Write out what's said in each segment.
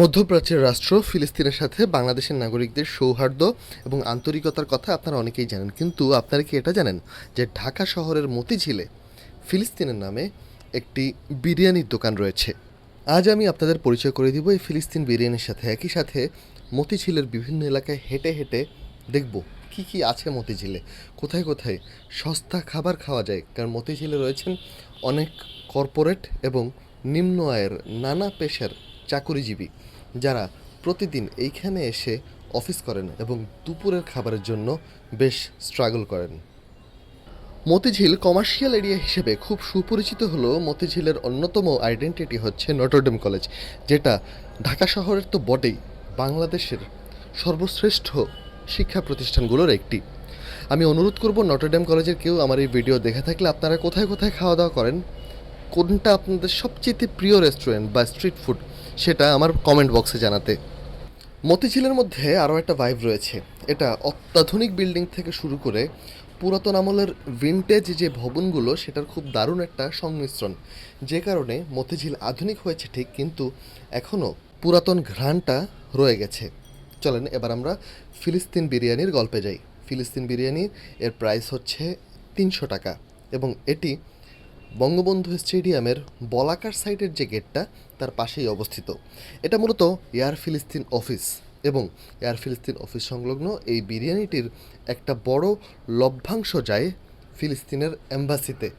মধ্যপ্রাচ্যের রাষ্ট্র ফিলিস্তিনের সাথে বাংলাদেশের নাগরিকদের সৌহার্দ্য এবং আন্তরিকতার কথা আপনারা অনেকেই জানেন। কিন্তু আপনারা কি এটা জানেন যে ঢাকা শহরের মতিঝিলে ফিলিস্তিনের নামে একটি বিরিয়ানির দোকান রয়েছে? আজ আমি আপনাদের পরিচয় করে দিব এই ফিলিস্তিন বিরিয়ানির সাথে। একই সাথে মতিঝিলের বিভিন্ন এলাকায় হেঁটে হেঁটে দেখব কি কি আছে মতিঝিলে। কোথায় কোথায় সস্তা খাবার খাওয়া যায়? কারণ মতিঝিলে রয়েছেন অনেক কর্পোরেট এবং নিম্ন আয়ের নানা পেশার চাকুরিজীবী, যারা প্রতিদিন এইখানে এসে অফিস করেন এবং দুপুরের খাবারের জন্য বেশ স্ট্রাগল করেন। মতিঝিল কমার্শিয়াল এরিয়া হিসেবে খুব সুপরিচিত হলো মতিঝিলের অন্যতম আইডেন্টিটি হচ্ছে নটরডেম কলেজ যেটা ঢাকা শহরের তো বটেই, বাংলাদেশের সর্বশ্রেষ্ঠ শিক্ষা প্রতিষ্ঠানগুলোর একটি। আমি অনুরোধ করব নটরডেম কলেজের কেউ আমার এই ভিডিও দেখে থাকলে আপনারা কোথায় কোথায় খাওয়া দাওয়া করেন? কোনটা আপনাদের সবচেয়ে প্রিয় রেস্টুরেন্ট বা স্ট্রিট ফুড সেটা আমার কমেন্ট বক্সে জানাতে। মতিঝিলের মধ্যে আরও একটা ভাইব রয়েছে। এটা অত্যাধুনিক বিল্ডিং থেকে শুরু করে পুরাতন আমলের ভিনটেজ যে ভবনগুলো, সেটার খুব দারুণ একটা সংমিশ্রণ। যে কারণে মতিঝিল আধুনিক হয়েছে ঠিক, কিন্তু এখনও পুরাতন ঘ্রাণটা রয়ে গেছে। চলেন, এবার আমরা ফিলিস্তিন বিরিয়ানির গল্পে যাই। ফিলিস্তিন বিরিয়ানি এর প্রাইস হচ্ছে তিনশো টাকা এবং এটি বঙ্গবন্ধু স্টেডিয়ামের বলাকার সাইডের যে গেটটা, তার পাশেই অবস্থিত। এটা মূলত এয়ার ফিলিস্তিন অফিস এবং এয়ার ফিলিস্তিন অফিস সংলগ্ন এই বিরিয়ানিটির একটা বড় লভ্যাংশ যায় ফিলিস্তিনের এম্বাসিতে।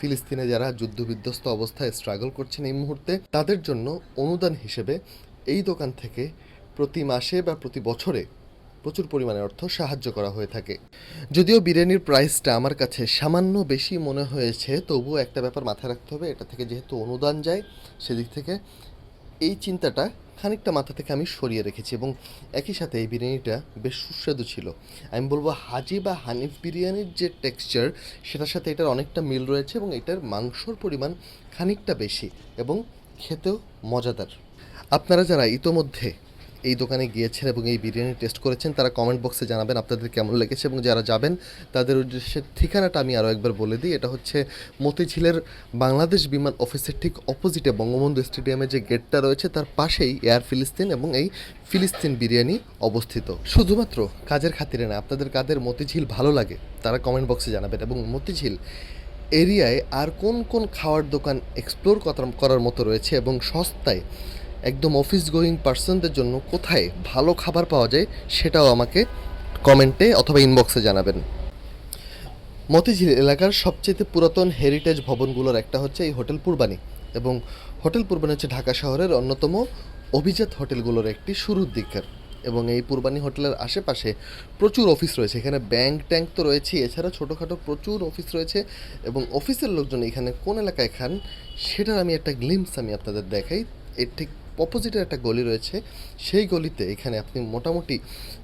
ফিলিস্তিনে যারা যুদ্ধবিধ্বস্ত অবস্থায় স্ট্রাগল করছেন এই মুহূর্তে, তাদের জন্য অনুদান হিসেবে এই দোকান থেকে প্রতি মাসে বা প্রতি বছরে প্রচুর পরিমাণে অর্থ সাহায্য করা হয়ে থাকে। যদিও বিরিয়ানির প্রাইসটা আমার কাছে সামান্য বেশি মনে হয়েছে, তবুও একটা ব্যাপার মাথায় রাখতে হবে, এটা থেকে যেহেতু অনুদান যায় সেদিক থেকে, এই চিন্তাটা খানিকটা মাথা থেকে আমি সরিয়ে রেখেছি এবং একই সাথে এই বিরিয়ানিটা বেশ সুস্বাদু ছিল। আমি বলব হাজি বা হানিফ বিরিয়ানির যে টেক্সচার সেটার সাথে এটার অনেকটা মিল রয়েছে এবং এটার মাংসর পরিমাণ খানিকটা বেশি এবং খেতেও মজাদার। আপনারা যারা ইতোমধ্যে এই দোকানে গিয়েছেন এবং এই বিরিয়ানি টেস্ট করেছেন, তারা কমেন্ট বক্সে জানাবেন আপনাদের কেমন লেগেছে এবং যারা যাবেন, তাদের উদ্দেশ্যে ঠিকানাটা আমি আরও একবার বলে দিই। এটা হচ্ছে মতিঝিলের বাংলাদেশ বিমান অফিসের ঠিক অপোজিটে বঙ্গবন্ধু স্টেডিয়ামে যে গেটটা রয়েছে, তার পাশেই এয়ার ফিলিস্তিন এবং এই ফিলিস্তিন বিরিয়ানি অবস্থিত। শুধুমাত্র কাজের খাতিরে না, আপনাদের কাদের মতিঝিল ভালো লাগে, তারা কমেন্ট বক্সে জানাবেন এবং মতিঝিল এরিয়ায় আর কোন কোন খাওয়ার দোকান এক্সপ্লোর করার মতো রয়েছে এবং সস্তায় একদম অফিস গোয়িং পার্সনদের জন্য কোথায় ভালো খাবার পাওয়া যায় সেটাও আমাকে কমেন্টে অথবা ইনবক্সে জানাবেন। মতিঝিল এলাকার সবচেয়ে পুরাতন হেরিটেজ ভবনগুলোর একটা হচ্ছে এই হোটেল পূর্বানি এবং হোটেল পূর্বানি হচ্ছে ঢাকা শহরের অন্যতম অভিজাত হোটেলগুলোর একটি শুরুর দিকের এবং এই পূর্বানি হোটেলের আশেপাশে প্রচুর অফিস রয়েছে। এখানে ব্যাংক ট্যাঙ্ক তো রয়েছে এছাড়া ছোটোখাটো প্রচুর অফিস রয়েছে এবং অফিসের লোকজন এখানে কোন এলাকায় খান সেটার আমি একটা গ্লিমস আমি আপনাদের দেখাই। এর ঠিক অপোজিটের একটা গলি রয়েছে, সেই গলিতে এখানে আপনি মোটামুটি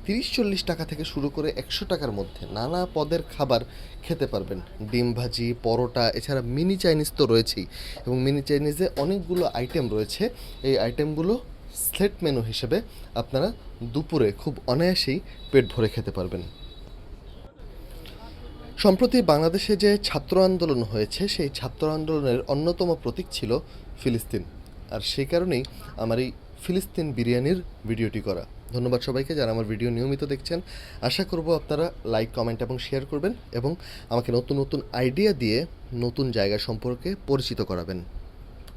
তিরিশ চল্লিশ টাকা থেকে শুরু করে একশো টাকার মধ্যে নানা পদের খাবার খেতে পারবেন। ডিম ভাজি, পরোটা, এছাড়া মিনি চাইনিজ তো রয়েছেই এবং মিনি চাইনিজে অনেকগুলো আইটেম রয়েছে। এই আইটেমগুলো সেট মেনু হিসেবে আপনারা দুপুরে খুব অনায়াসেই পেট ভরে খেতে পারবেন। সম্প্রতি বাংলাদেশে যে ছাত্র আন্দোলন হয়েছে, সেই ছাত্র আন্দোলনের অন্যতম প্রতীক ছিল ফিলিস্তিন। আর সেই কারণেই আমার এই ফিলিস্তিন বিরিয়ানির ভিডিওটি করা। ধন্যবাদ সবাইকে যারা আমার ভিডিও নিয়মিত দেখছেন। আশা করব আপনারা লাইক, কমেন্ট এবং শেয়ার করবেন এবং আমাকে নতুন নতুন আইডিয়া দিয়ে নতুন জায়গা সম্পর্কে পরিচিত করাবেন।